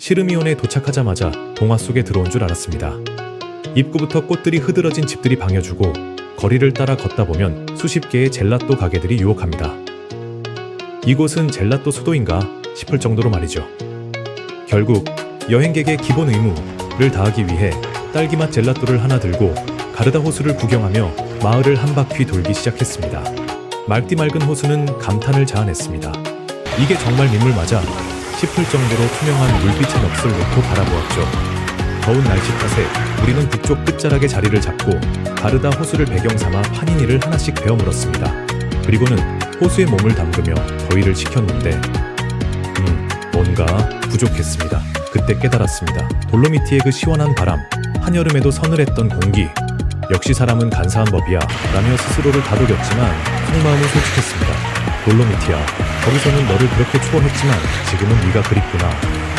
시르미온에 도착하자마자 동화 속에 들어온 줄 알았습니다. 입구부터 꽃들이 흐드러진 집들이 방여주고 거리를 따라 걷다 보면 수십 개의 젤라또 가게들이 유혹합니다. 이곳은 젤라또 수도인가 싶을 정도로 말이죠. 결국 여행객의 기본 의무를 다하기 위해 딸기맛 젤라또를 하나 들고 가르다 호수를 구경하며 마을을 한 바퀴 돌기 시작했습니다. 맑디 맑은 호수는 감탄을 자아냈습니다. 이게 정말 민물 맞아 싶을 정도로 투명한 물빛의 넋을 놓고 바라보았죠. 더운 날씨 탓에 우리는 북쪽 끝자락에 자리를 잡고 가르다 호수를 배경 삼아 파니니를 하나씩 베어 물었습니다. 그리고는 호수에 몸을 담그며 더위를 식혔는데 음, 뭔가 부족했습니다. 그때 깨달았습니다. 돌로미티의 그 시원한 바람, 한여름에도 서늘했던 공기, 역시 사람은 간사한 법이야 라며 스스로를 다독였지만 속마음은 솔직했습니다. 돌로미티야, 거기서는 너를 그렇게 추월했지만 지금은 네가 그립구나.